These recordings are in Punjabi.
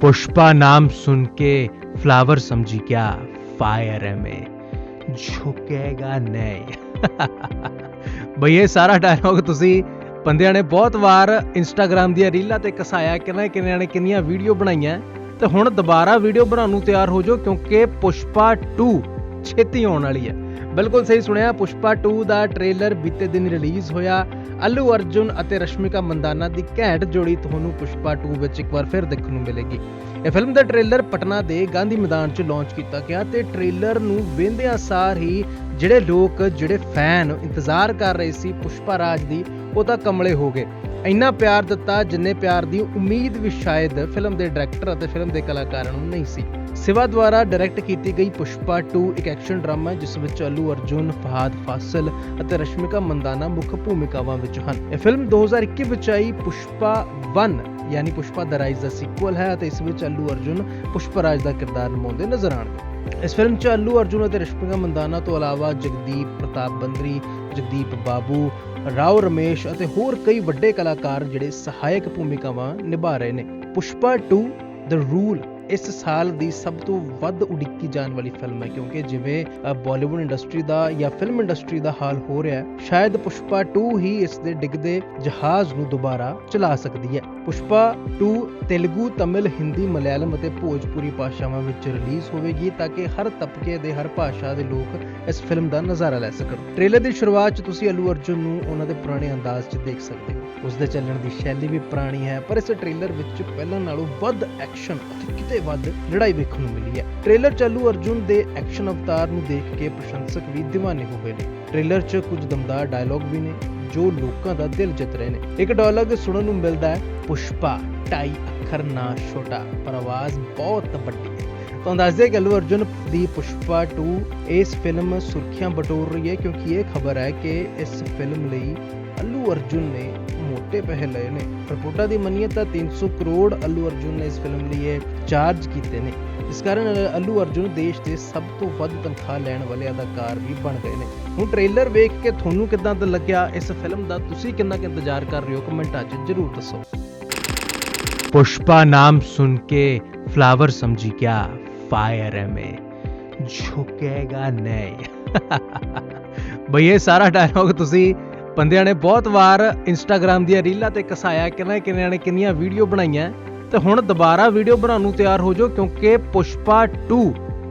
पुष्पा नाम सुन के फ्लावर समझी क्या फायर है मैं ਝੁਕੇਗਾ ਨਹੀਂ ਬਈ ਇਹ ਸਾਰਾ ਡਾਇਲੌਗ ਤੁਸੀਂ ਬੰਦਿਆਂ ਨੇ ਬਹੁਤ ਵਾਰ ਇੰਸਟਾਗ੍ਰam ਦੀਆਂ ਰੀਲਾਂ ਤੇ ਕਸਾਇਆ ਕਿੰਨਾ ਕਿੰਨਿਆਂ ਨੇ ਕਿੰਨੀਆਂ ਵੀਡੀਓ ਬਣਾਈਆਂ ਤੇ ਹੁਣ ਦੁਬਾਰਾ ਵੀਡੀਓ ਬਣਾਉਣ ਨੂੰ ਤਿਆਰ ਹੋ ਜਾਓ ਕਿਉਂਕਿ ਪੁਸ਼ਪਾ 2 ਛੇਤੀ ਆਉਣ ਵਾਲੀ ਹੈ ਬਿਲਕੁਲ ਸਹੀ ਸੁਣਿਆ, ਪੁਸ਼ਪਾ 2 ਦਾ ਟ੍ਰੇਲਰ ਬੀਤੇ ਦਿਨ ਰਿਲੀਜ਼ ਹੋਇਆ। ਅੱਲੂ ਅਰਜੁਨ ਅਤੇ ਰਸ਼ਮਿਕਾ ਮੰਦਾਨਾ ਦੀ ਘੈਂਟ ਜੋੜੀ ਤੁਹਾਨੂੰ ਪੁਸ਼ਪਾ 2 ਵਿੱਚ ਇੱਕ ਵਾਰ ਫਿਰ ਦੇਖਣ ਨੂੰ ਮਿਲੇਗੀ। ਇਹ ਫਿਲਮ ਦਾ ਟ੍ਰੇਲਰ ਪਟਨਾ ਦੇ ਗਾਂਧੀ ਮੈਦਾਨ 'ਚ ਲਾਂਚ ਕੀਤਾ ਗਿਆ ਤੇ ਟ੍ਰੇਲਰ ਨੂੰ ਵੇਖਦਿਆਂ ਸਾਰ ਹੀ ਜਿਹੜੇ ਲੋਕ, ਜਿਹੜੇ ਫੈਨ ਇੰਤਜ਼ਾਰ ਕਰ ਰਹੇ ਸੀ ਪੁਸ਼ਪਾ ਰਾਜ ਦੀ, ਉਹ ਤਾਂ ਕਮਲੇ ਹੋ ਗਏ। ਇੰਨਾ ਪਿਆਰ ਦਿੱਤਾ ਜਿੰਨੇ ਪਿਆਰ ਦੀ ਉਮੀਦ ਵੀ ਸ਼ਾਇਦ ਫਿਲਮ ਦੇ ਡਾਇਰੈਕਟਰ ਅਤੇ ਫਿਲਮ ਦੇ ਕਲਾਕਾਰਾਂ ਨੂੰ ਨਹੀਂ ਸੀ। ਸਿਵਾ ਦੁਆਰਾ ਡਾਇਰੈਕਟ ਕੀਤੀ ਗਈ ਪੁਸ਼ਪਾ 2 ਇੱਕ ਐਕਸ਼ਨ ਡਰਾਮਾ, ਜਿਸ ਵਿੱਚ ਅੱਲੂ ਅਰਜੁਨ, ਫਹਾਦ ਫਾਸਿਲ ਅਤੇ ਰਸ਼ਮਿਕਾ ਮੰਦਾਨਾ ਮੁੱਖ ਭੂਮਿਕਾਵਾਂ ਵਿੱਚ ਹਨ। ਇਹ ਫਿਲਮ 2021 ਵਿੱਚ ਆਈ ਪੁਸ਼ਪਾ 1 ਯਾਨੀ ਪੁਸ਼ਪਾ ਦਾ ਰਾਈਜ਼ ਦਾ ਸੀਕੁਅਲ ਹੈ ਅਤੇ ਇਸ ਵਿੱਚ ਅਲੂ ਅਰਜੁਨ ਪੁਸ਼ਪਾ ਰਾਜ ਦਾ ਕਿਰਦਾਰ ਨਿਭਾਉਂਦੇ ਨਜ਼ਰ ਆਉਣਗੇ। ਇਸ ਫਿਲਮ 'ਚ ਅੱਲੂ ਅਰਜੁਨ ਅਤੇ ਰਸ਼ਮਿਕਾ ਮੰਦਾਨਾ ਤੋਂ ਇਲਾਵਾ ਜਗਦੀਪ ਪ੍ਰਤਾਪ ਬੰਦਰੀ ਜਗਦੀਪ ਬਾਬੂ, ਰਾਓ ਰਮੇਸ਼ ਅਤੇ ਹੋਰ ਕਈ ਵੱਡੇ ਕਲਾਕਾਰ ਜਿਹੜੇ ਸਹਾਇਕ ਭੂਮਿਕਾਵਾਂ ਨਿਭਾ ਰਹੇ ਨੇ। ਪੁਸ਼ਪਾ 2 ਦ ਰੂਲ ਇਸ ਸਾਲ ਦੀ ਸਭ ਤੋਂ ਵੱਧ ਉਡੀਕੀ ਜਾਣ ਵਾਲੀ ਫਿਲਮ ਹੈ, ਕਿਉਂਕਿ ਜਿਵੇਂ ਬਾਲੀਵੁੱਡ ਇੰਡਸਟਰੀ ਦਾ ਜਾਂ ਫਿਲਮ ਇੰਡਸਟਰੀ ਦਾ ਹਾਲ ਹੋ ਰਿਹਾ ਹੈ, ਸ਼ਾਇਦ ਪੁਸ਼ਪਾ 2 ਹੀ ਇਸ ਦੇ ਡਿੱਗਦੇ ਜਹਾਜ਼ ਨੂੰ ਦੁਬਾਰਾ ਚਲਾ ਸਕਦੀ ਹੈ। ਪੁਸ਼ਪਾ 2 ਤੇਲਗੂ, ਤਮਿਲ, ਹਿੰਦੀ, ਮਲਿਆਲਮ ਅਤੇ ਭੋਜਪੁਰੀ ਭਾਸ਼ਾਵਾਂ ਵਿੱਚ ਰਿਲੀਜ਼ ਹੋਵੇਗੀ ਤਾਂ ਕਿ ਹਰ ਤਬਕੇ ਦੇ ਹਰ ਭਾਸ਼ਾ ਦੇ ਲੋਕ ਇਸ ਫਿਲਮ ਦਾ ਨਜ਼ਾਰਾ ਲੈ ਸਕਣ। ਟ੍ਰੇਲਰ ਦੀ ਸ਼ੁਰੂਆਤ 'ਚ ਤੁਸੀਂ ਅਲੂ ਅਰਜੁਨ ਨੂੰ ਉਹਨਾਂ ਦੇ ਪੁਰਾਣੇ ਅੰਦਾਜ਼ 'ਚ ਦੇਖ ਸਕਦੇ ਹੋ। ਉਸ ਦੇ ਚੱਲਣ ਦੀ ਸ਼ੈਲੀ ਵੀ ਪੁਰਾਣੀ ਹੈ, ਪਰ ਇਸ ਟ੍ਰੇਲਰ ਵਿੱਚ ਪਹਿਲਾਂ ਨਾਲੋਂ ਵੱਧ ਐਕਸ਼ਨ ਅਤੇ ਕਿਤੇ ਵੱਧ ਲੜਾਈ ਵੇਖਣ ਨੂੰ ਮਿਲੀ ਹੈ। ਟ੍ਰੇਲਰ 'ਚ ਅਰਜੁਨ ਦੇ ਐਕਸ਼ਨ ਅਵਤਾਰ ਨੂੰ ਦੇਖ ਕੇ ਪ੍ਰਸ਼ੰਸਕ ਵੀ دیਵਾਨੇ ਹੋ ਗਏ ਨੇ। ਟ੍ਰੇਲਰ 'ਚ ਕੁਝ ਦਮਦਾਰ ਡਾਇਲੌਗ ਵੀ ਨੇ, ਜੋ ਲੋਕਾਂ ਦਾ ਦਿਲ ਜਿੱਤ ਰਹੇ ਨੇ। ਇੱਕ ਡਾਇਲੌਗ ਸੁਣਨ ਨੂੰ ਮਿਲਦਾ ਹੈ, ਪੁਸ਼ਪਾ ਢਾਈ ਅੱਖਰ ਨਾ ਛੋਟਾ, ਪਰ ਆਵਾਜ਼ ਬਹੁਤ ਵੱਡੀ ਹੈ। ਤੁਹਾਨੂੰ ਦੱਸ ਦਈਏ ਕਿ ਅਲੂ ਅਰਜੁਨ ਦੀ ਪੁਸ਼ਪਾ 2 ਇਸ ਫਿਲਮ ਸੁਰਖੀਆਂ ਬਟੋਰ ਰਹੀ ਹੈ, ਕਿਉਂਕਿ ਇਹ ਖਬਰ ਹੈ ਕਿ ਇਸ ਫਿਲਮ ਲਈ ਅਲੂ ਅਰਜੁਨ ਨੇ ਮੋٹے ਪੈਸੇ ਲਏ ਨੇ। ਰਿਪੋਰਟਾਂ ਦੀ ਮੰਨੀਏ ਤਾਂ 300 ਕਰੋੜ ਅਲੂ ਅਰਜੁਨ ਨੇ ਇਸ ਫਿਲਮ ਲਈ ਇਹ ਚਾਰਜ ਕੀਤੇ ਨੇ। ਇਸ ਕਾਰਨ ਅਲੂ ਅਰਜੁਨ ਦੇਸ਼ ਦੇ ਸਭ ਤੋਂ ਵੱਧ ਤਨਖਾਹ ਲੈਣ ਵਾਲੇ ਅਦਾਕਾਰ ਵੀ ਬਣ ਗਏ ਨੇ। ਹੁਣ ਟ੍ਰੇਲਰ ਵੇਖ ਕੇ ਤੁਹਾਨੂੰ ਕਿਦਾਂ ਦਾ ਲੱਗਿਆ? ਇਸ ਫਿਲਮ ਦਾ ਤੁਸੀਂ ਕਿੰਨਾ ਕਿ ਇੰਤਜ਼ਾਰ ਕਰ ਰਹੇ ਹੋ? ਕਮੈਂਟਾਂ 'ਚ ਜ਼ਰੂਰ ਦੱਸੋ। पुष्पा नाम सुन के फ्लावर समझी क्या फायर है में झुकेगा नहीं भैया सारा डायलॉग ਤੁਸੀਂ ਬੰਦਿਆਂ ਨੇ ਬਹੁਤ ਵਾਰ ਇੰਸਟਾਗ੍ਰam ਦੀਆਂ ਰੀਲਾਂ ਤੇ ਕਸਾਇਆ ਕਿੰਨਾ ਕਿੰਨਿਆਂ ਨੇ ਕਿੰਨੀਆਂ ਵੀਡੀਓ ਬਣਾਈਆਂ। ਤੇ ਹੁਣ ਦੁਬਾਰਾ ਵੀਡੀਓ ਬਣਾਉਣ ਨੂੰ ਤਿਆਰ ਹੋ ਜਾਓ ਕਿਉਂਕਿ ਪੁਸ਼ਪਾ 2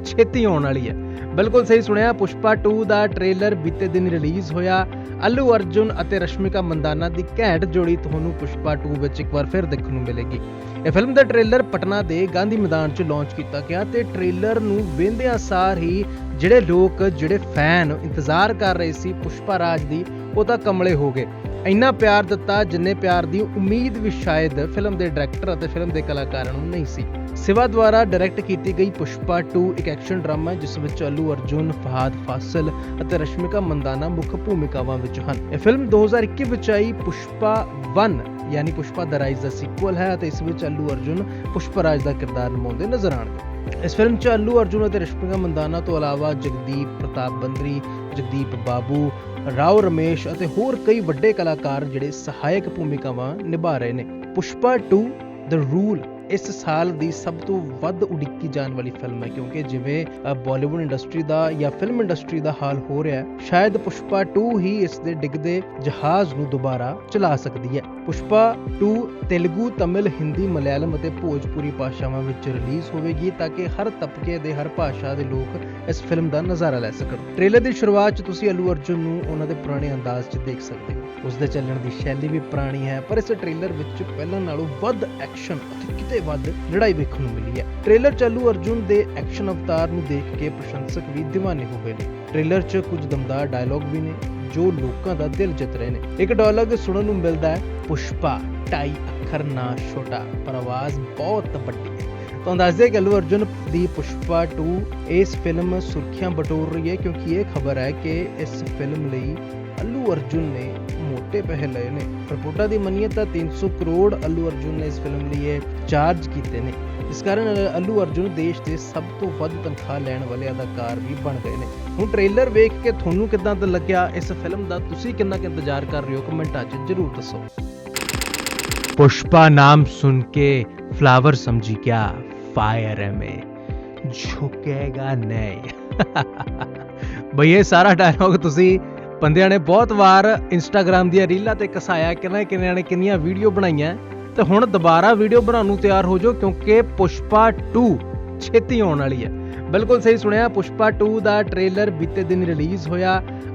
ਛੇਤੀ ਆਉਣ ਵਾਲੀ ਹੈ। ਬਿਲਕੁਲ ਸਹੀ ਸੁਣਿਆ ਪੁਸ਼ਪਾ 2 ਦਾ ਟ੍ਰੇਲਰ ਬੀਤੇ ਦਿਨ ਰਿਲੀਜ਼ ਹੋਇਆ। ਅੱਲੂ ਅਰਜੁਨ ਅਤੇ ਰਸ਼ਮਿਕਾ ਮੰਦਾਨਾ ਦੀ ਘੈਂਟ ਜੋੜੀ ਤੁਹਾਨੂੰ ਪੁਸ਼ਪਾ 2 ਵਿੱਚ ਇੱਕ ਵਾਰ ਫਿਰ ਦੇਖਣ ਨੂੰ ਮਿਲੇਗੀ। ਇਹ ਫਿਲਮ ਦਾ ਟ੍ਰੇਲਰ ਪਟਨਾ ਦੇ ਗਾਂਧੀ ਮੈਦਾਨ 'ਚ ਲਾਂਚ ਕੀਤਾ ਗਿਆ ਤੇ ਟ੍ਰੇਲਰ ਨੂੰ ਵੇਖਦਿਆਂ ਸਾਰ ਹੀ ਜਿਹੜੇ ਲੋਕ, ਜਿਹੜੇ ਫੈਨ ਇੰਤਜ਼ਾਰ ਕਰ ਰਹੇ ਸੀ ਪੁਸ਼ਪਾ ਰਾਜ ਦੀ, ਉਹ ਤਾਂ ਕਮਲੇ ਹੋ ਗਏ। ਇੰਨਾ ਪਿਆਰ ਦਿੱਤਾ ਜਿੰਨੇ ਪਿਆਰ ਦੀ ਉਮੀਦ ਵੀ ਸ਼ਾਇਦ ਫਿਲਮ ਦੇ ਡਾਇਰੈਕਟਰ ਅਤੇ ਫਿਲਮ ਦੇ ਕਲਾਕਾਰਾਂ ਨੂੰ ਨਹੀਂ ਸੀ। ਸਿਵਾ ਦੁਆਰਾ ਡਾਇਰੈਕਟ ਕੀਤੀ ਗਈ ਪੁਸ਼ਪਾ 2 ਇੱਕ ਐਕਸ਼ਨ ਡਰਾਮਾ, ਜਿਸ ਵਿੱਚ ਅਲੂ ਅਰਜੁਨ, ਫਹਾਦ ਫਾਸਲ ਅਤੇ ਰਸ਼ਮਿਕਾ ਮੰਦਾਨਾ ਮੁੱਖ ਭੂਮਿਕਾਵਾਂ ਵਿੱਚ ਹਨ। ਇਹ ਫਿਲਮ 2021 ਵਿੱਚ ਆਈ ਪੁਸ਼ਪਾ 1 ਯਾਨੀ ਪੁਸ਼ਪਾ ਦਾ ਰਾਈਜ਼ ਦਾ ਸੀਕੁਅਲ ਹੈ ਅਤੇ ਇਸ ਵਿੱਚ ਅਲੂ ਅਰਜੁਨ ਪੁਸ਼ਪਾ ਰਾਜ ਦਾ ਕਿਰਦਾਰ ਨਿਭਾਉਂਦੇ ਨਜ਼ਰ ਆਉਣਗੇ। ਇਸ ਫਿਲਮ 'ਚ ਅੱਲੂ ਅਰਜੁਨ ਅਤੇ ਰਸ਼ਮਿਕਾ ਮੰਦਾਨਾ ਤੋਂ ਇਲਾਵਾ ਜਗਦੀਪ ਪ੍ਰਤਾਪ ਬੰਦਰੀ, ਜਗਦੀਪ ਬਾਬੂ ਰਾਓ ਰਮੇਸ਼ ਅਤੇ ਹੋਰ ਕਈ ਵੱਡੇ ਕਲਾਕਾਰ ਜਿਹੜੇ ਸਹਾਇਕ ਭੂਮਿਕਾਵਾਂ ਨਿਭਾ ਰਹੇ ਨੇ। ਪੁਸ਼ਪਾ 2 ਦ ਰੂਲ ਇਸ ਸਾਲ ਦੀ ਸਭ ਤੋਂ ਵੱਧ ਉਡੀਕੀ ਜਾਣ ਵਾਲੀ ਫਿਲਮ ਹੈ, ਕਿਉਂਕਿ ਜਿਵੇਂ ਬਾਲੀਵੁੱਡ ਇੰਡਸਟਰੀ ਦਾ ਜਾਂ ਫਿਲਮ ਇੰਡਸਟਰੀ ਦਾ ਹਾਲ ਹੋ ਰਿਹਾ ਹੈ, ਸ਼ਾਇਦ ਪੁਸ਼ਪਾ 2 ਹੀ ਇਸ ਦੇ ਡਿੱਗਦੇ ਜਹਾਜ਼ ਨੂੰ ਦੁਬਾਰਾ ਚਲਾ ਸਕਦੀ ਹੈ। ਪੁਸ਼ਪਾ 2 ਤੇਲਗੂ, ਤਮਿਲ, ਹਿੰਦੀ ਮਲਿਆਲਮ ਅਤੇ ਭੋਜਪੁਰੀ ਭਾਸ਼ਾਵਾਂ ਵਿੱਚ ਰਿਲੀਜ਼ ਹੋਵੇਗੀ ਤਾਂ ਕਿ ਹਰ ਤਬਕੇ ਦੇ ਹਰ ਭਾਸ਼ਾ ਦੇ ਲੋਕ ਇਸ ਫਿਲਮ ਦਾ ਨਜ਼ਾਰਾ ਲੈ ਸਕਣ। ਟ੍ਰੇਲਰ ਦੀ ਸ਼ੁਰੂਆਤ 'ਚ ਤੁਸੀਂ ਅਲੂ ਅਰਜੁਨ ਨੂੰ ਉਹਨਾਂ ਦੇ ਪੁਰਾਣੇ ਅੰਦਾਜ਼ 'ਚ ਦੇਖ ਸਕਦੇ ਹੋ। ਉਸ ਦੇ ਚੱਲਣ ਦੀ ਸ਼ੈਲੀ ਵੀ ਪੁਰਾਣੀ ਹੈ, ਪਰ ਇਸ ਟ੍ਰੇਲਰ ਵਿੱਚ ਪਹਿਲਾਂ ਨਾਲੋਂ ਵੱਧ ਐਕਸ਼ਨ ਅਤੇ ਕਿਤੇ ਵੱਧ ਲੜਾਈ ਵੇਖਣ ਨੂੰ ਮਿਲੀ ਹੈ। ਟ੍ਰੇਲਰ ਚਾਲੂ ਅਰਜੁਨ ਦੇ ਐਕਸ਼ਨ ਅਵਤਾਰ ਨੂੰ ਦੇਖ ਕੇ ਪ੍ਰਸ਼ੰਸਕ ਵੀ دیਵਾਨੇ ਹੋ ਗਏ ਨੇ। ਟ੍ਰੇਲਰ 'ਚ ਕੁਝ ਦਮਦਾਰ ਡਾਇਲੌਗ ਵੀ ਨੇ, ਜੋ ਲੋਕਾਂ ਦਾ ਦਿਲ ਜਿੱਤ ਰਹੇ ਨੇ। ਇੱਕ ਡਾਇਲੌਗ ਸੁਣਨ ਨੂੰ ਮਿਲਦਾ ਹੈ, ਪੁਸ਼ਪਾ ਢਾਈ ਅੱਖਰ ਨਾ ਛੋਟਾ, ਪਰ ਆਵਾਜ਼ ਬਹੁਤ ਵੱਡੀ। ਹੈ ਤੁਹਾਨੂੰ ਦੱਸ ਦਿਆਂ ਕਿ ਅਲੂ ਅਰਜੁਨ ਦੀ ਪੁਸ਼ਪਾ 2 ਇਸ ਫਿਲਮ ਸੁਰਖੀਆਂ ਬਟੋਰ ਰਹੀ ਹੈ ਕਿਉਂਕਿ ਇਹ ਖਬਰ ਹੈ ਕਿ ਇਸ ਫਿਲਮ ਲਈ ਅਲੂ ਅਰਜੁਨ ਨੇ ਮੋٹے ਪੈਸੇ ਲਏ ਨੇ। ਰਿਪੋਰਟਾਂ ਦੀ ਮੰਨੀਏ ਤਾਂ 300 ਕਰੋੜ ਅਲੂ ਅਰਜੁਨ ਨੇ ਇਸ ਫਿਲਮ ਲਈ ਇਹ ਚਾਰਜ ਕੀਤੇ ਨੇ। ਇਸ ਕਾਰਨ ਅਲੂ ਅਰਜੁਨ ਦੇਸ਼ ਦੇ ਸਭ ਤੋਂ ਵੱਧ ਤਨਖਾਹ ਲੈਣ ਵਾਲੇ ਅਦਾਕਾਰ ਵੀ ਬਣ ਗਏ ਨੇ। ਹੁਣ ਟ੍ਰੇਲਰ ਵੇਖ ਕੇ ਤੁਹਾਨੂੰ ਕਿੱਦਾਂ ਦਾ ਲੱਗਿਆ? ਇਸ ਫਿਲਮ ਦਾ ਤੁਸੀਂ ਕਿੰਨਾ ਕਿ ਇੰਤਜ਼ਾਰ ਕਰ ਰਹੇ ਹੋ? ਕਮੈਂਟਾਂ 'ਚ ਜ਼ਰੂਰ ਦੱਸੋ। ਪੁਸ਼ਪਾ ਨਾਮ ਸੁਣ ਕੇ ਫਲਾਵਰ ਸਮਝੀ क्या फायर है में ਝੁਕੇਗਾ ਨਹੀਂ ਬਈ ਇਹ ਸਾਰਾ ਡਾਇਲੌਗ ਤੁਸੀਂ ਬੰਦਿਆਂ ਨੇ ਬਹੁਤ ਵਾਰ ਇੰਸਟਾਗ੍ਰam ਦੀਆਂ ਰੀਲਾਂ ਤੇ ਕਸਾਇਆ ਕਿੰਨਾ ਕਿੰਨਿਆਂ ਨੇ ਕਿੰਨੀਆਂ ਵੀਡੀਓ ਬਣਾਈਆਂ ਤੇ ਹੁਣ ਦੁਬਾਰਾ ਵੀਡੀਓ ਬਣਾਉਣ ਨੂੰ ਤਿਆਰ ਹੋ ਜਾਓ ਕਿਉਂਕਿ ਪੁਸ਼ਪਾ 2 ਛੇਤੀ ਆਉਣ ਵਾਲੀ ਹੈ ਬਿਲਕੁਲ ਸਹੀ ਸੁਣਿਆ, ਪੁਸ਼ਪਾ 2 ਦਾ ਟ੍ਰੇਲਰ ਬੀਤੇ ਦਿਨ ਰਿਲੀਜ਼ ਹੋਇਆ।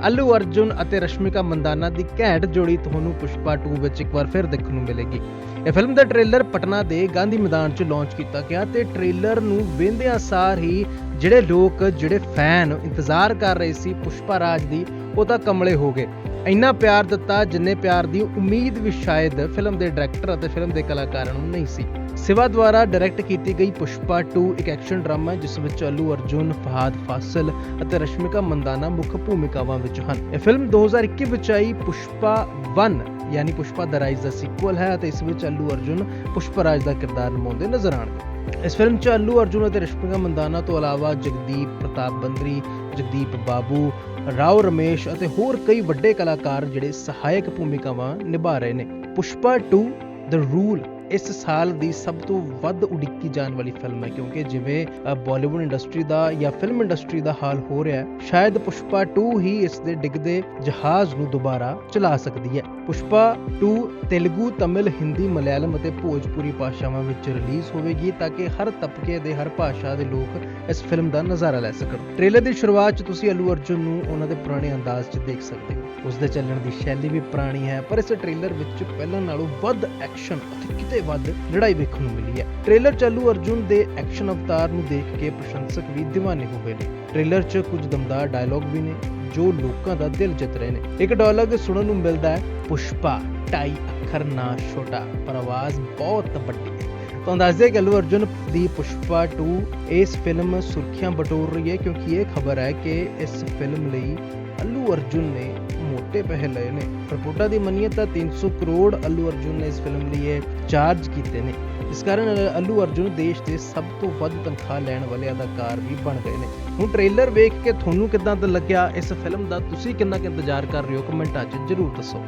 ਅੱਲੂ ਅਰਜੁਨ ਅਤੇ ਰਸ਼ਮਿਕਾ ਮੰਦਾਨਾ ਦੀ ਘੈਂਟ ਜੋੜੀ ਤੁਹਾਨੂੰ ਪੁਸ਼ਪਾ 2 ਵਿੱਚ ਇੱਕ ਵਾਰ ਫਿਰ ਦੇਖਣ ਨੂੰ ਮਿਲੇਗੀ। ਇਹ ਫਿਲਮ ਦਾ ਟ੍ਰੇਲਰ ਪਟਨਾ ਦੇ ਗਾਂਧੀ ਮੈਦਾਨ 'ਚ ਲਾਂਚ ਕੀਤਾ ਗਿਆ ਤੇ ਟ੍ਰੇਲਰ ਨੂੰ ਵੇਂਦਿਆਂ ਸਾਰ ਹੀ ਜਿਹੜੇ ਲੋਕ, ਜਿਹੜੇ ਫੈਨ ਇੰਤਜ਼ਾਰ ਕਰ ਰਹੇ ਸੀ ਪੁਸ਼ਪਾ ਰਾਜ ਦੀ, ਉਹ ਤਾਂ ਕਮਲੇ ਹੋ ਗਏ। ਇੰਨਾ ਪਿਆਰ ਦਿੱਤਾ ਜਿੰਨੇ ਪਿਆਰ ਦੀ ਉਮੀਦ ਵੀ ਸ਼ਾਇਦ ਫਿਲਮ ਦੇ ਡਾਇਰੈਕਟਰ ਅਤੇ ਫਿਲਮ ਦੇ ਕਲਾਕਾਰਾਂ ਨੂੰ ਨਹੀਂ ਸੀ। ਸਿਵਾ ਦੁਆਰਾ ਡਾਇਰੈਕਟ ਕੀਤੀ ਗਈ ਪੁਸ਼ਪਾ 2 ਇੱਕ ਐਕਸ਼ਨ ਡਰਾਮਾ ਹੈ ਜਿਸ ਵਿੱਚ ਅਲੂ ਅਰਜੁਨ, ਫਹਾਦ ਫਾਸਲ ਅਤੇ ਰਸ਼ਮਿਕਾ ਮੰਦਾਨਾ ਮੁੱਖ ਭੂਮਿਕਾਵਾਂ ਵਿੱਚ ਹਨ। ਇਹ ਫਿਲਮ 2021 ਵਿੱਚ ਆਈ ਪੁਸ਼ਪਾ 1 ਯਾਨੀ ਪੁਸ਼ਪਾ ਦਾ ਰਾਈਜ਼ ਦਾ ਸੀਕੁਅਲ ਹੈ ਅਤੇ ਇਸ ਵਿੱਚ ਅੱਲੂ ਅਰਜੁਨ ਪੁਸ਼ਪਾ ਦਾ ਕਿਰਦਾਰ ਨਿਭਾਉਂਦੇ ਨਜ਼ਰ ਆਉਣਗੇ। ਇਸ ਫਿਲਮ 'ਚ ਅਲੂ ਅਰਜੁਨ ਅਤੇ ਰਸ਼ਮਿਕਾ ਮੰਦਾਨਾ ਤੋਂ ਇਲਾਵਾ ਜਗਦੀਪ ਪ੍ਰਤਾਪ ਬੰਦਰੀ, ਜਗਦੀਪ ਬਾਬੂ, ਰਾਓ ਰਮੇਸ਼ ਅਤੇ ਹੋਰ ਕਈ ਵੱਡੇ ਕਲਾਕਾਰ ਜਿਹੜੇ ਸਹਾਇਕ ਭੂਮਿਕਾਵਾਂ ਨਿਭਾ ਰਹੇ ਨੇ। ਪੁਸ਼ਪਾ 2 ਦ ਰੂਲ ਇਸ ਸਾਲ ਦੀ ਸਭ ਤੋਂ ਵੱਧ ਉਡੀਕੀ ਜਾਣ ਵਾਲੀ ਫਿਲਮ ਹੈ, ਕਿਉਂਕਿ ਜਿਵੇਂ ਬਾਲੀਵੁੱਡ ਇੰਡਸਟਰੀ ਦਾ ਜਾਂ ਫਿਲਮ ਇੰਡਸਟਰੀ ਦਾ ਹਾਲ ਹੋ ਰਿਹਾ ਹੈ, ਸ਼ਾਇਦ ਪੁਸ਼ਪਾ 2 ਹੀ ਇਸ ਦੇ ਡਿੱਗਦੇ ਜਹਾਜ਼ ਨੂੰ ਦੁਬਾਰਾ ਚਲਾ ਸਕਦੀ ਹੈ। ਪੁਸ਼ਪਾ 2 ਤੇਲਗੂ, ਤਮਿਲ, ਹਿੰਦੀ ਮਲਿਆਲਮ ਅਤੇ ਭੋਜਪੁਰੀ ਭਾਸ਼ਾਵਾਂ ਵਿੱਚ ਰਿਲੀਜ਼ ਹੋਵੇਗੀ ਤਾਂ ਕਿ ਹਰ ਤਬਕੇ ਦੇ ਹਰ ਭਾਸ਼ਾ ਦੇ ਲੋਕ ਇਸ ਫਿਲਮ ਦਾ ਨਜ਼ਾਰਾ ਲੈ ਸਕਣ। ਟ੍ਰੇਲਰ ਦੀ ਸ਼ੁਰੂਆਤ 'ਚ ਤੁਸੀਂ ਅਲੂ ਅਰਜੁਨ ਨੂੰ ਉਹਨਾਂ ਦੇ ਪੁਰਾਣੇ ਅੰਦਾਜ਼ 'ਚ ਦੇਖ ਸਕਦੇ ਹੋ। ਉਸ ਦੇ ਚੱਲਣ ਦੀ ਸ਼ੈਲੀ ਵੀ ਪੁਰਾਣੀ ਹੈ, ਪਰ ਇਸ ਟ੍ਰੇਲਰ ਵਿੱਚ ਪਹਿਲਾਂ ਨਾਲੋਂ ਵੱਧ ਐਕਸ਼ਨ ਅਤੇ ਕਿਤੇ ਵੱਧ ਲੜਾਈ ਵੇਖਣ ਨੂੰ ਮਿਲੀ ਹੈ। ਟ੍ਰੇਲਰ 'ਚ ਅਰਜੁਨ ਦੇ ਐਕਸ਼ਨ ਅਵਤਾਰ ਨੂੰ ਦੇਖ ਕੇ ਪ੍ਰਸ਼ੰਸਕ ਵੀ دیਵਾਨੇ ਹੋ ਗਏ ਨੇ। ਟ੍ਰੇਲਰ 'ਚ ਕੁਝ ਦਮਦਾਰ ਡਾਇਲੌਗ ਵੀ ਨੇ, ਜੋ ਲੋਕਾਂ ਦਾ ਦਿਲ ਜਿੱਤ ਰਹੇ ਨੇ। ਇੱਕ ਡਾਇਲੌਗ ਸੁਣਨ ਨੂੰ ਮਿਲਦਾ ਹੈ, ਪੁਸ਼ਪਾ ਢਾਈ ਅੱਖਰ ਨਾ ਛੋਟਾ, ਪਰ ਆਵਾਜ਼ ਬਹੁਤ ਵੱਡੀ ਹੈ। ਤੁਹਾਨੂੰ ਦੱਸ ਦਈਏ ਕਿ ਅਲੂ ਅਰਜੁਨ ਦੀ ਪੁਸ਼ਪਾ 2 ਇਸ ਫਿਲਮ ਸੁਰਖੀਆਂ ਬਟੋਰ ਰਹੀ ਹੈ, ਕਿਉਂਕਿ ਇਹ ਖਬਰ ਹੈ ਕਿ ਇਸ ਫਿਲਮ ਲਈ ਅਲੂ ਅਰਜੁਨ ਨੇ ਮੋਟੇ ਪੈਸੇ ਲਏ ਨੇ। ਰਿਪੋਰਟਾਂ ਦੀ ਮੰਨੀਏ ਤਾਂ 300 ਕਰੋੜ ਅਲੂ ਅਰਜੁਨ ਨੇ ਇਸ ਫਿਲਮ ਲਈ ਚਾਰਜ ਕੀਤੇ ਨੇ। ਇਸ ਕਾਰਨ ਅਲੂ ਅਰਜੁਨ ਦੇਸ਼ ਦੇ ਸਭ ਤੋਂ ਵੱਧ ਤਨਖਾਹ ਲੈਣ ਵਾਲੇ ਅਦਾਕਾਰ ਵੀ ਬਣ ਗਏ ਨੇ। ਹੁਣ ਟ੍ਰੇਲਰ ਵੇਖ ਕੇ ਤੁਹਾਨੂੰ ਕਿਦਾਂ ਦਾ ਲੱਗਿਆ? ਇਸ ਫਿਲਮ ਦਾ ਤੁਸੀਂ ਕਿੰਨਾ ਕਿ ਇੰਤਜ਼ਾਰ ਕਰ ਰਹੇ ਹੋ? ਕਮੈਂਟਾਂ 'ਚ ਜ਼ਰੂਰ ਦੱਸੋ।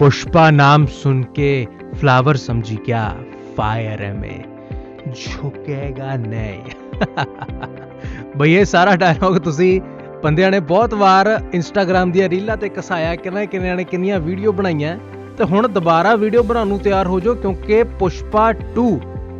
पुष्पा नाम सुन फ्लावर समझी क्या फायर है में झुकेगा नहीं भैया सारा डायलॉग ਤੁਸੀਂ ਬੰਦਿਆਂ ਨੇ ਬਹੁਤ ਵਾਰ ਇੰਸਟਾਗ੍ਰam ਦੀਆਂ ਰੀਲਾਂ ਤੇ ਕਸਾਇਆ ਕਿੰਨਾ ਕਿੰਨਿਆਂ ਨੇ ਕਿੰਨੀਆਂ ਵੀਡੀਓ ਬਣਾਈਆਂ। ਤੇ ਹੁਣ ਦੁਬਾਰਾ ਵੀਡੀਓ ਬਣਾਉਣ ਨੂੰ ਤਿਆਰ ਹੋ ਜਾਓ ਕਿਉਂਕਿ ਪੁਸ਼ਪਾ 2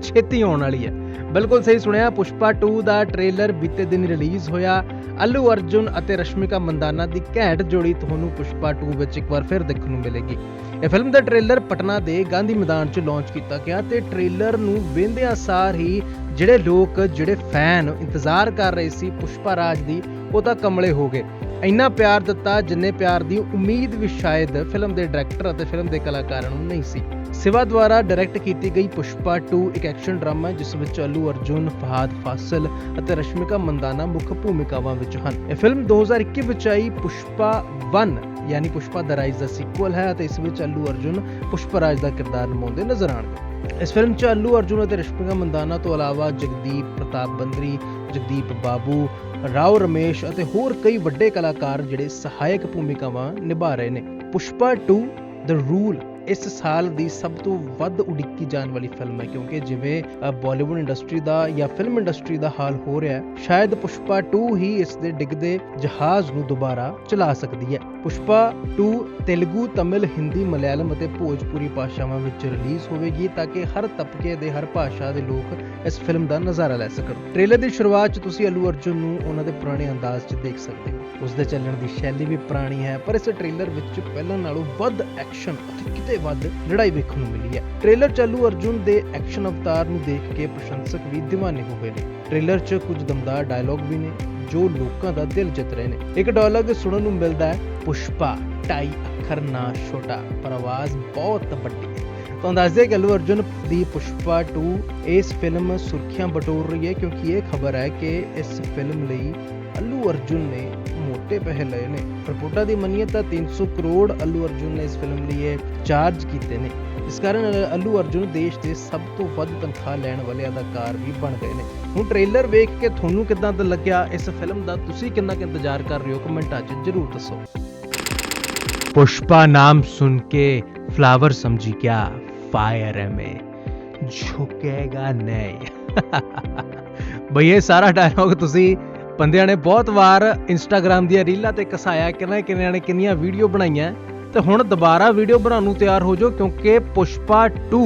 ਛੇਤੀ ਆਉਣ ਵਾਲੀ ਹੈ। ਬਿਲਕੁਲ ਸਹੀ ਸੁਣਿਆ ਪੁਸ਼ਪਾ 2 ਦਾ ਟ੍ਰੇਲਰ ਬੀਤੇ ਦਿਨ ਰਿਲੀਜ਼ ਹੋਇਆ। ਅੱਲੂ ਅਰਜੁਨ ਅਤੇ ਰਸ਼ਮਿਕਾ ਮੰਦਾਨਾ ਦੀ ਘੈਂਟ ਜੋੜੀ ਤੁਹਾਨੂੰ ਪੁਸ਼ਪਾ 2 ਵਿੱਚ ਇੱਕ ਵਾਰ ਫਿਰ ਦੇਖਣ ਨੂੰ ਮਿਲੇਗੀ। ਇਹ ਫਿਲਮ ਦਾ ਟ੍ਰੇਲਰ ਪਟਨਾ ਦੇ ਗਾਂਧੀ ਮੈਦਾਨ 'ਚ ਲਾਂਚ ਕੀਤਾ ਗਿਆ ਤੇ ਟ੍ਰੇਲਰ ਨੂੰ ਵੇਂਦਿਆਂ ਸਾਰ ਹੀ ਜਿਹੜੇ ਲੋਕ, ਜਿਹੜੇ ਫੈਨ ਇੰਤਜ਼ਾਰ ਕਰ ਰਹੇ ਸੀ ਪੁਸ਼ਪਾ ਰਾਜ ਦੀ ਉਹ ਤਾਂ ਕਮਲੇ ਹੋ ਗਏ। ਇੰਨਾ ਪਿਆਰ ਦਿੱਤਾ ਜਿੰਨੇ ਪਿਆਰ ਦੀ ਉਮੀਦ ਵੀ ਸ਼ਾਇਦ ਫਿਲਮ ਦੇ ਡਾਇਰੈਕਟਰ ਅਤੇ ਫਿਲਮ ਦੇ ਕਲਾਕਾਰਾਂ ਨੂੰ ਨਹੀਂ ਸੀ। ਸਿਵਾ ਦੁਆਰਾ ਡਾਇਰੈਕਟ ਕੀਤੀ ਗਈ ਪੁਸ਼ਪਾ 2 ਇੱਕ ਐਕਸ਼ਨ ਡਰਾਮਾ, ਜਿਸ ਵਿੱਚ ਅੱਲੂ ਅਰਜੁਨ, ਫਹਾਦ ਫਾਸਿਲ ਅਤੇ ਰਸ਼ਮਿਕਾ ਮੰਦਾਨਾ ਮੁੱਖ ਭੂਮਿਕਾਵਾਂ ਵਿੱਚ ਹਨ। ਇਹ ਫਿਲਮ 2021 ਵਿੱਚ ਆਈ, ਪੁਸ਼ਪਾ 1 ਯਾਨੀ ਪੁਸ਼ਪਾ ਦਾ ਰਾਈਜ਼ ਦਾ ਸੀਕੁਅਲ ਹੈ ਅਤੇ ਇਸ ਵਿੱਚ ਅਲੂ ਅਰਜੁਨ ਪੁਸ਼ਪਾ ਰਾਜ ਦਾ ਕਿਰਦਾਰ ਨਿਭਾਉਂਦੇ ਨਜ਼ਰ ਆਉਣਗੇ। ਇਸ ਫਿਲਮ 'ਚ ਅਲੂ ਅਰਜੁਨ ਅਤੇ ਰਸ਼ਮਿਕਾ ਮੰਦਾਨਾ ਤੋਂ ਇਲਾਵਾ ਜਗਦੀਪ ਪ੍ਰਤਾਪ ਬੰਦਰੀ ਜਗਦੀਪ ਬਾਬੂ, ਰਾਓ ਰਮੇਸ਼ ਅਤੇ ਹੋਰ ਕਈ ਵੱਡੇ ਕਲਾਕਾਰ ਜਿਹੜੇ ਸਹਾਇਕ ਭੂਮਿਕਾਵਾਂ ਨਿਭਾ ਰਹੇ ਨੇ। ਪੁਸ਼ਪਾ 2 ਦ ਰੂਲ ਇਸ ਸਾਲ ਦੀ ਸਭ ਤੋਂ ਵੱਧ ਉਡੀਕੀ ਜਾਣ ਵਾਲੀ ਫਿਲਮ ਹੈ, ਕਿਉਂਕਿ ਜਿਵੇਂ ਬਾਲੀਵੁੱਡ ਇੰਡਸਟਰੀ ਦਾ ਜਾਂ ਫਿਲਮ ਇੰਡਸਟਰੀ ਦਾ ਹਾਲ ਹੋ ਰਿਹਾ ਹੈ, ਸ਼ਾਇਦ ਪੁਸ਼ਪਾ 2 ਹੀ ਇਸ ਦੇ ਡਿੱਗਦੇ ਜਹਾਜ਼ ਨੂੰ ਦੁਬਾਰਾ ਚਲਾ ਸਕਦੀ ਹੈ। ਪੁਸ਼ਪਾ 2 ਤੇਲਗੂ, ਤਮਿਲ, ਹਿੰਦੀ, ਮਲਿਆਲਮ ਅਤੇ ਭੋਜਪੁਰੀ ਭਾਸ਼ਾਵਾਂ ਵਿੱਚ ਰਿਲੀਜ਼ ਹੋਵੇਗੀ, ਤਾਂ ਕਿ ਹਰ ਤਬਕੇ ਦੇ ਹਰ ਭਾਸ਼ਾ ਦੇ ਲੋਕ ਇਸ ਫਿਲਮ ਦਾ ਨਜ਼ਾਰਾ ਲੈ ਸਕਣ। ਟ੍ਰੇਲਰ ਦੀ ਸ਼ੁਰੂਆਤ 'ਚ ਤੁਸੀਂ ਅਲੂ ਅਰਜੁਨ ਨੂੰ ਉਹਨਾਂ ਦੇ ਪੁਰਾਣੇ ਅੰਦਾਜ਼ 'ਚ ਦੇਖ ਸਕਦੇ ਹੋ। ਉਸ ਦੇ ਚੱਲਣ ਦੀ ਸ਼ੈਲੀ ਵੀ ਪੁਰਾਣੀ ਹੈ, ਪਰ ਇਸ ਟ੍ਰੇਲਰ ਵਿੱਚ ਪਹਿਲਾਂ ਨਾਲੋਂ ਵੱਧ ਐਕਸ਼ਨ ਅਤੇ ਕਿਤੇ ਵੱਧ ਲੜਾਈ ਵੇਖਣ ਨੂੰ ਮਿਲੀ ਹੈ। ਟ੍ਰੇਲਰ 'ਚ ਅਰਜੁਨ ਦੇ ਐਕਸ਼ਨ ਅਵਤਾਰ ਨੂੰ ਦੇਖ ਕੇ ਪ੍ਰਸ਼ੰਸਕ ਵੀ دیਵਾਨੇ ਹੋ ਗਏ ਨੇ। ਟ੍ਰੇਲਰ 'ਚ ਕੁਝ ਦਮਦਾਰ ਡਾਇਲੌਗ ਵੀ ਨੇ, ਜੋ ਲੋਕਾਂ ਦਾ ਦਿਲ ਜਿੱਤ ਰਹੇ ਨੇ। ਇੱਕ ਡਾਇਲੌਗ ਸੁਣਨ ਨੂੰ ਮਿਲਦਾ ਹੈ, ਪੁਸ਼ਪਾ ਢਾਈ ਅੱਖਰ ਨਾ ਛੋਟਾ, ਪਰ ਆਵਾਜ਼ ਬਹੁਤ ਵੱਡੀ ਹੈ। ਤੁਹਾਨੂੰ ਦੱਸਦੇ ਕਿ ਅਲੂ ਅਰਜੁਨ ਦੀ ਪੁਸ਼ਪਾ 2 ਇਸ ਫਿਲਮ ਸੁਰਖੀਆਂ ਬਟੋਰ ਰਹੀ ਹੈ, ਕਿਉਂਕਿ ਇਹ ਖਬਰ ਹੈ ਕਿ ਇਸ ਫਿਲਮ ਲਈ ਅਲੂ ਅਰਜੁਨ ਨੇ ਮੋٹے ਪੈਸੇ ਲਏ ਨੇ। ਰਿਪੋਰਟਾਂ ਦੀ ਮੰਨੀਏ ਤਾਂ 300 ਕਰੋੜ ਅਲੂ ਅਰਜੁਨ ਨੇ ਇਸ ਫਿਲਮ ਲਈ ਇਹ ਚਾਰਜ ਕੀਤੇ ਨੇ। ਇਸ ਕਾਰਨ ਅਲੂ ਅਰਜੁਨ ਦੇਸ਼ ਦੇ ਸਭ ਤੋਂ ਵੱਧ ਤਨਖਾਹ ਲੈਣ ਵਾਲੇ ਅਦਾਕਾਰ ਵੀ ਬਣ ਗਏ ਨੇ। ਹੁਣ ਟ੍ਰੇਲਰ ਵੇਖ ਕੇ ਤੁਹਾਨੂੰ ਕਿਦਾਂ ਦਾ ਲੱਗਿਆ? ਇਸ ਫਿਲਮ ਦਾ ਤੁਸੀਂ ਕਿੰਨਾ ਕਿ ਇੰਤਜ਼ਾਰ ਕਰ ਰਹੇ ਹੋ? ਕਮੈਂਟਾਂ 'ਚ ਜ਼ਰੂਰ ਦੱਸੋ। पुष्पा नाम सुन के फ्लावर समझी क्या फायर है मैं झुकेगा नहीं ਬਈ, ਇਹ ਸਾਰਾ ਡਾਇਲੋਗ ਤੁਸੀਂ ਬੰਦਿਆਂ ਨੇ ਬਹੁਤ ਵਾਰ ਇੰਸਟਾਗ੍ਰam ਦੀਆਂ ਰੀਲਾਂ ਤੇ ਕਸਾਇਆ ਕਿੰਨਾ ਕਿੰਨਿਆਂ ਨੇ ਕਿੰਨੀਆਂ ਵੀਡੀਓ ਬਣਾਈਆਂ। ਤੇ ਹੁਣ ਦੁਬਾਰਾ ਵੀਡੀਓ ਬਣਾਉਣ ਨੂੰ ਤਿਆਰ ਹੋ ਜਾਓ ਕਿਉਂਕਿ ਪੁਸ਼ਪਾ 2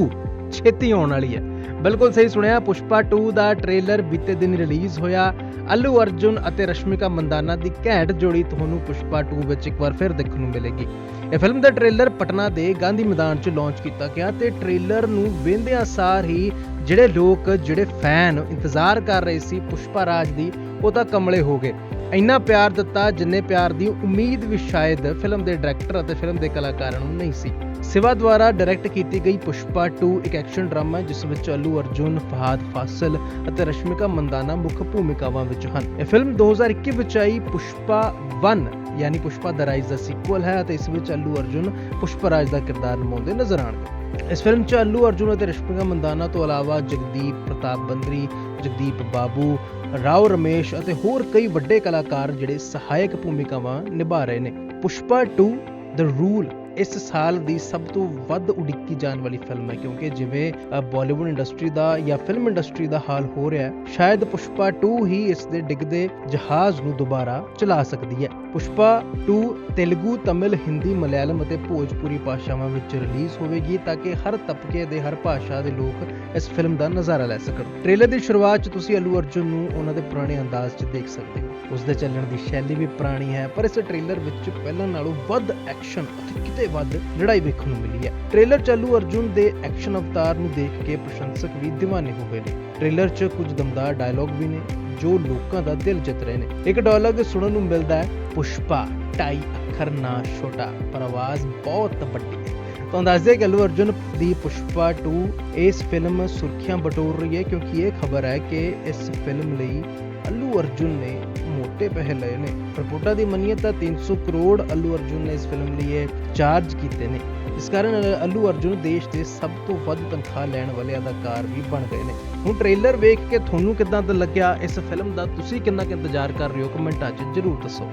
ਛੇਤੀ ਆਉਣ ਵਾਲੀ ਹੈ। ਬਿਲਕੁਲ ਸਹੀ ਸੁਣਿਆ, ਪੁਸ਼ਪਾ 2 ਦਾ ਟ੍ਰੇਲਰ ਬੀਤੇ ਦਿਨ ਰਿਲੀਜ਼ ਹੋਇਆ। ਅੱਲੂ ਅਰਜੁਨ ਅਤੇ ਰਸ਼ਮਿਕਾ ਮੰਦਾਨਾ ਦੀ ਘੈਂਟ ਜੋੜੀ ਤੁਹਾਨੂੰ ਪੁਸ਼ਪਾ 2 ਵਿੱਚ ਇੱਕ ਵਾਰ ਫਿਰ ਦੇਖਣ ਨੂੰ ਮਿਲੇਗੀ। ਇਹ ਫਿਲਮ ਦਾ ਟ੍ਰੇਲਰ ਪਟਨਾ ਦੇ ਗਾਂਧੀ ਮੈਦਾਨ 'ਚ ਲਾਂਚ ਕੀਤਾ ਗਿਆ ਤੇ ਟ੍ਰੇਲਰ ਨੂੰ ਵੇਂਦਿਆਂ ਸਾਰ ਹੀ ਜਿਹੜੇ ਲੋਕ, ਜਿਹੜੇ ਫੈਨ ਇੰਤਜ਼ਾਰ ਕਰ ਰਹੇ ਸੀ ਪੁਸ਼ਪਾ ਰਾਜ ਦੀ, ਉਹ ਤਾਂ ਕਮਲੇ ਹੋ ਗਏ। ਇੰਨਾ ਪਿਆਰ ਦਿੱਤਾ ਜਿੰਨੇ ਪਿਆਰ ਦੀ ਉਮੀਦ ਵੀ ਸ਼ਾਇਦ ਫਿਲਮ ਦੇ ਡਾਇਰੈਕਟਰ ਅਤੇ ਫਿਲਮ ਦੇ ਕਲਾਕਾਰਾਂ ਨੂੰ ਨਹੀਂ ਸੀ। ਸਿਵਾ ਦੁਆਰਾ ਡਾਇਰੈਕਟ ਕੀਤੀ ਗਈ ਪੁਸ਼ਪਾ 2 ਇੱਕ ਐਕਸ਼ਨ ਡਰਾਮਾ ਹੈ ਜਿਸ ਵਿੱਚ ਅਲੂ ਅਰਜੁਨ, ਫਹਾਦ ਫਾਸਿਲ ਅਤੇ ਰਸ਼ਮਿਕਾ ਮੰਦਾਨਾ ਮੁੱਖ ਭੂਮਿਕਾਵਾਂ ਵਿੱਚ ਹਨ। ਇਹ ਫਿਲਮ 2021 ਵਿੱਚ ਆਈ ਪੁਸ਼ਪਾ 1 ਯਾਨੀ ਪੁਸ਼ਪਾ ਦਾ ਰਾਈਜ਼ ਦਾ ਸੀਕੁਅਲ ਹੈ ਅਤੇ ਇਸ ਵਿੱਚ ਅੱਲੂ ਅਰਜੁਨ ਪੁਸ਼ਪਾ ਰਾਜ ਦਾ ਕਿਰਦਾਰ ਨਿਭਾਉਂਦੇ ਨਜ਼ਰ ਆਉਣਗੇ। ਇਸ ਫਿਲਮ 'ਚ ਅਲੂ ਅਰਜੁਨ ਅਤੇ ਰਸ਼ਮਿਕਾ ਮੰਦਾਨਾ ਤੋਂ ਇਲਾਵਾ ਜਗਦੀਪ ਪ੍ਰਤਾਪ ਬੰਦਰੀ, ਜਗਦੀਪ ਬਾਬੂ, ਰਾਓ ਰਮੇਸ਼ ਅਤੇ ਹੋਰ ਕਈ ਵੱਡੇ ਕਲਾਕਾਰ ਜਿਹੜੇ ਸਹਾਇਕ ਭੂਮਿਕਾਵਾਂ ਨਿਭਾ ਰਹੇ ਨੇ। ਪੁਸ਼ਪਾ 2 ਦ ਰੂਲ ਇਸ ਸਾਲ ਦੀ ਸਭ ਤੋਂ ਵੱਧ ਉਡੀਕੀ ਜਾਣ ਵਾਲੀ ਫਿਲਮ ਹੈ, ਕਿਉਂਕਿ ਜਿਵੇਂ ਬਾਲੀਵੁੱਡ ਇੰਡਸਟਰੀ ਦਾ ਜਾਂ ਫਿਲਮ ਇੰਡਸਟਰੀ ਦਾ ਹਾਲ ਹੋ ਰਿਹਾ ਹੈ, ਸ਼ਾਇਦ ਪੁਸ਼ਪਾ 2 ਹੀ ਇਸ ਦੇ ਡਿੱਗਦੇ ਜਹਾਜ਼ ਨੂੰ ਦੁਬਾਰਾ ਚਲਾ ਸਕਦੀ ਹੈ। ਪੁਸ਼ਪਾ 2 ਤੇਲਗੂ, ਤਮਿਲ, ਹਿੰਦੀ ਮਲਿਆਲਮ ਅਤੇ ਭੋਜਪੁਰੀ ਭਾਸ਼ਾਵਾਂ ਵਿੱਚ ਰਿਲੀਜ਼ ਹੋਵੇਗੀ ਤਾਂ ਕਿ ਹਰ ਤਬਕੇ ਦੇ ਹਰ ਭਾਸ਼ਾ ਦੇ ਲੋਕ ਇਸ ਫਿਲਮ ਦਾ ਨਜ਼ਾਰਾ ਲੈ ਸਕਣ। ਟ੍ਰੇਲਰ ਦੀ ਸ਼ੁਰੂਆਤ 'ਚ ਤੁਸੀਂ ਅਲੂ ਅਰਜੁਨ ਨੂੰ ਉਹਨਾਂ ਦੇ ਪੁਰਾਣੇ ਅੰਦਾਜ਼ 'ਚ ਦੇਖ ਸਕਦੇ ਹੋ। ਉਸ ਦੇ ਚੱਲਣ ਦੀ ਸ਼ੈਲੀ ਵੀ ਪੁਰਾਣੀ ਹੈ, ਪਰ ਇਸ ਟ੍ਰੇਲਰ ਵਿੱਚ ਪਹਿਲਾਂ ਨਾਲੋਂ ਵੱਧ ਐਕਸ਼ਨ ਅਤੇ ਕਿਤੇ ਵੱਧ ਲੜਾਈ ਵੇਖਣ ਨੂੰ ਮਿਲੀ ਹੈ। ਟ੍ਰੇਲਰ 'ਚ ਅਲੂ ਅਰਜੁਨ ਦੇ ਐਕਸ਼ਨ ਅਵਤਾਰ ਨੂੰ ਦੇਖ ਕੇ ਪ੍ਰਸ਼ੰਸਕ ਵੀ دیਵਾਨੇ ਹੋ ਗਏ ਨੇ। ਟ੍ਰੇਲਰ 'ਚ ਕੁਝ ਦਮਦਾਰ ਡਾਇਲੌਗ ਵੀ ਨੇ, ਜੋ ਲੋਕਾਂ ਦਾ ਦਿਲ ਜਿੱਤ ਰਹੇ ਨੇ। ਇੱਕ ਡਾਇਲੌਗ ਸੁਣਨ ਨੂੰ ਮਿਲਦਾ ਹੈ, ਪੁਸ਼ਪਾ, ਟਾਈ ਅੱਖਰ ਛੋਟਾ ਪਰ ਆਵਾਜ਼ ਬਹੁਤ ਵੱਡੀ ਹੈ। ਤੁਹਾਨੂੰ ਦੱਸ ਦਈਏ ਕਿ ਅਲੂ ਅਰਜੁਨ, ਦੀ ਪੁਸ਼ਪਾ 2 ਇਸ ਫਿਲਮ ਸੁਰਖੀਆਂ ਬਟੋਰ ਰਹੀ ਹੈ ਕਿਉਂਕਿ ਇਹ ਖਬਰ ਹੈ ਕਿ ਇਸ ਫਿਲਮ ਲਈ ਅੱਲੂ ਅਰਜੁਨ ਨੇ ਮੋਟੇ ਪੈਸੇ ਲਏ ਨੇ। ਰਿਪੋਰਟਾਂ ਦੀ ਮੰਨੀਏ ਤਾਂ 300 ਕਰੋੜ ਅੱਲੂ ਅਰਜੁਨ ਨੇ ਇਸ ਫਿਲਮ ਲਈ ਇਹ ਚਾਰਜ ਕੀਤੇ ਨੇ। ਇਸ ਕਾਰਨ ਅਲੂ ਅਰਜੁਨ ਦੇਸ਼ ਦੇ ਸਭ ਤੋਂ ਵੱਧ ਤਨਖਾਹ ਲੈਣ ਵਾਲੇ ਅਦਾਕਾਰ ਵੀ ਬਣ ਗਏ ਨੇ। ਹੁਣ ਟ੍ਰੇਲਰ ਵੇਖ ਕੇ ਤੁਹਾਨੂੰ ਕਿਦਾਂ ਦਾ ਲੱਗਿਆ? ਇਸ ਫਿਲਮ ਦਾ ਤੁਸੀਂ ਕਿੰਨਾ ਕੁ ਇੰਤਜ਼ਾਰ ਕਰ ਰਹੇ ਹੋ? ਕਮੈਂਟਾਂ 'ਚ ਜਰੂਰ ਦੱਸੋ।